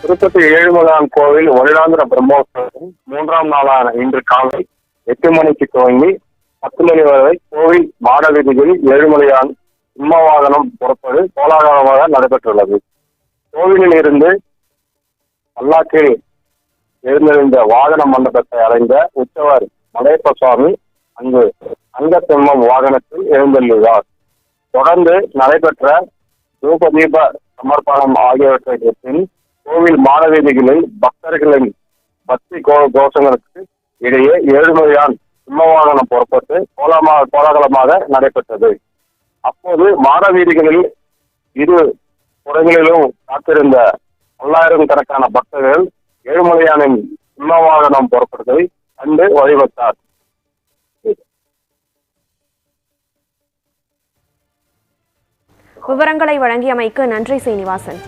திருப்பதி ஏழுமலையான் கோவில் வருடாந்திர பிரம்மோற்சவம் மூன்றாம் நாளான இன்று காலை எட்டு மணிக்கு துவங்கி பத்து மணி வரை கோவில் மாட வீதியில் ஏழுமலையான் சிம்மவாகனம் புறப்பது கோலாகலமாக நடைபெற்றுள்ளது. கோவிலில் இருந்து அல்லாக்கில் எழுந்திருந்த வாகன மண்டபத்தை அடைந்த உற்சவர் மலையப்ப சுவாமி அங்கு அங்கத்தெம்மம் வாகனத்தில் எழுந்தள்ளுவார் தொடர்ந்து நடைபெற்ற தூப தீப சமர்ப்பணம் ஆகியவற்றைக்கு பின் கோவில் மாடவீதிகளில் பக்தர்களின் பக்தி கோ கோஷங்களுக்கு இடையே ஏழுமலையான் சிம்மவாகனம் புறப்பட்டு கோலமா கோலாகலமாக நடைபெற்றது. அப்போது மாடவீதிகளில் இரு புறங்களிலும் காத்திருந்த பல்லாயிரம் கணக்கான பக்தர்கள் ஏழுமலையானின் சிம்மவாகனம் புறப்படுவதை கண்டு வழிபட்டார். விவரங்களை வழங்கியமைக்கு நன்றி சீனிவாசன்.